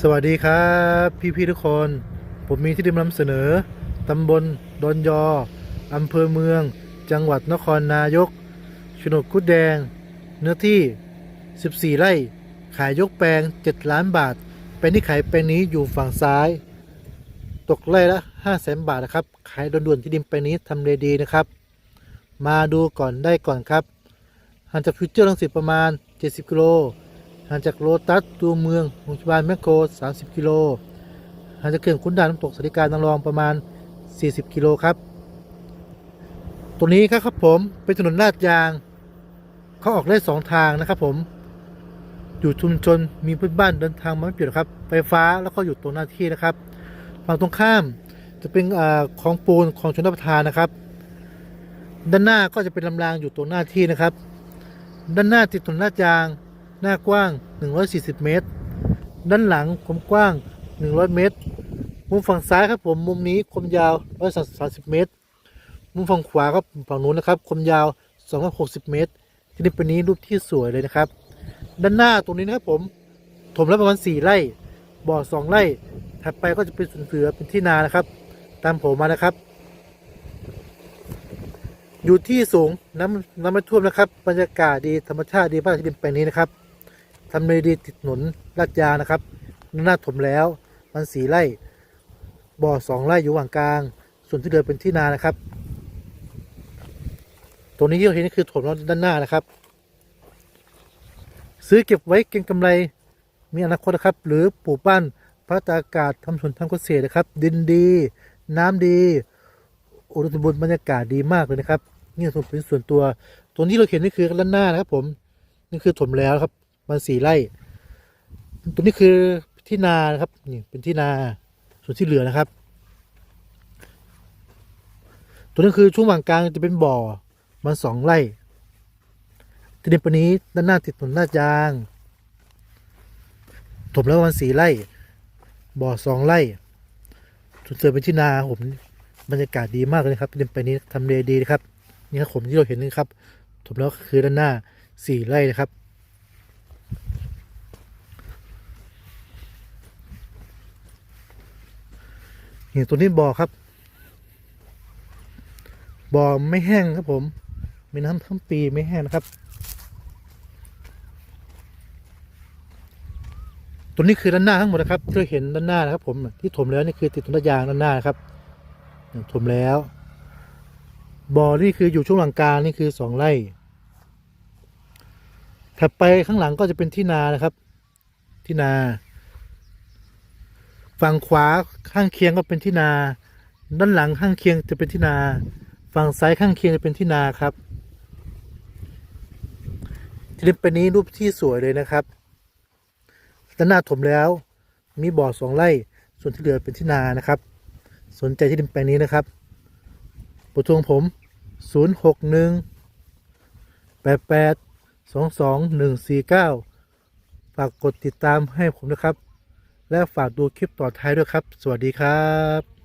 สวัสดีครับพี่พี่ๆทุกคน ผมมีที่ดินนำเสนอ ตำบลดอนยอ อำเภอเมือง จังหวัดนครนายกโฉนดกุดแดง เนื้อที่ 14 ไร่ ขายยกแปลง 7 ล้านบาท เป็นที่ขายแปลงนี้อยู่ฝั่งซ้าย ตกไร่ละ5 0 0แสนบาทนะครับ ขายด่วนๆที่ดินแปลงนี้ทำเลดีนะครับ มาดูก่อนได้ก่อนครับห่างจากฟิวเจอร์ลังสิตประมาณ 70 กิโล ห่างจากโลตัสตัวเมืองโรงพยาบาลแมคโคร 30 กิโลห่างจากเขื่อนขุนด่านน้ำตกสริการนางรองประมาณ 40 กิโลครับ ตรงนี้ครับครับผมเป็นถนนลาดยาง เขาออกได้สองทางนะครับผมอยู่ชุมชนมีพื่อนบ้านเดินทางมาไม่เปลี่ยนครับ ไฟฟ้าแล้วก็อยู่ตรงหน้าที่นะครับฝั่งตรงข้ามจะเป็นอาของปูนของชนรัฐประทานนะครับ ด้านหน้าก็จะเป็นลำรางอยู่ตรงหน้าที่นะครับ ด้านหน้าติดถนนลาดยาง หน้ากว้าง 140 เมตร ด้านหลังความกว้าง 100 เมตร มุมฝั่งซ้ายครับผม มุมนี้ความยาว 130 เมตร มุมฝั่งขวาครับฝั่งนู้นนะครับความยาว 260 เมตร ที่นี่เป็นนี้รูปที่สวยเลยนะครับ ด้านหน้าตรงนี้นะครับผมถมแล้วประมาณ 4 ไร่ บ่อ 2 ไร่ ถัดไปก็จะเป็นสวนเสือเป็นที่นานะครับ ตามผมมานะครับ อยู่ที่สูงน้ำน้ำไม่ท่วมนะครับ บรรยากาศดีธรรมชาติดีมากที่ดินแปลงนี้นะครับ ทำเลดีติดถนนลาดยานะครับหน้าถมแล้วมันสีไร่ บ่อสองไร่อยู่หว่างกลาง ส่วนที่เหลือเป็นที่นานะครับตรงนี้ที่เราเห็นนี่คือถมแล้วด้านหน้านะครับ ซื้อเก็บไว้เก็งกำไรมีอนาคตนะครับ หรือปลูกบ้านพัฒนาอากาศทำสวนทำเกษตรนะครับ ดินดี น้ำดีอุดมสมบูรณ์บรรยากาศดีมากเลยนะครับนี่ส่วนเป็นส่วนตัว ตัวที่เราเห็นนี่คือด้านหน้านะครับ ผมนี่คือถมแล้วครับ มันสี่ไร่ตัวนี้คือที่นานะครับนี่เป็นที่นาส่วนที่เหลือนะครับ ตัวนี้คือช่วงหว่างกลางจะเป็นบ่อมันสองไร่ที่ดินปนี้ด้านหน้าติดถนนลายางถมแล้วประมันสี่ไร่ บ่อสองไร่ส่วนเสือเป็นที่นาผมบรรยากาศดีมากเลยครับเดินปนี้ทำเลดีนะครับนี่ครับผมที่เราเห็นนี่ครับถมแล้วคือด้านหน้าสี่ไร่นะครับ นี่ตัวนี้บ่อครับบ่อไม่แห้งครับผม มีน้ำทั้งปีไม่แห้งนะครับ ตัวนี้คือด้านหน้าทั้งหมดนะครับที่เราเห็นด้านหน้านะครับ ผมที่ถมแล้วนี่คือติดต้นยางด้านหน้านะครับถมแล้วบ่อนี่คืออยู่ช่วงหลังกลางนี่คือสองไร่ถัดไปข้างหลังก็จะเป็นที่นานะครับ ที่นา ฝั่งขวาข้างเคียงก็เป็นที่นา ด้านหลังข้างเคียงจะเป็นที่นา ฝั่งซ้ายข้างเคียงจะเป็นที่นาครับที่ดินเป็นนี้รูปที่สวยเลยนะครับด้านหน้าถมแล้วมีบ่อสองไร่ ส่วนที่เหลือเป็นที่นานะครับ สนใจที่ดินแปลงนี้นะครับปรทวงผม 0 6 1 8 8 2 2 1 4 9 ฝากกดติดตามให้ผมนะครับ และฝากดูคลิปต่อท้ายด้วยครับ สวัสดีครับ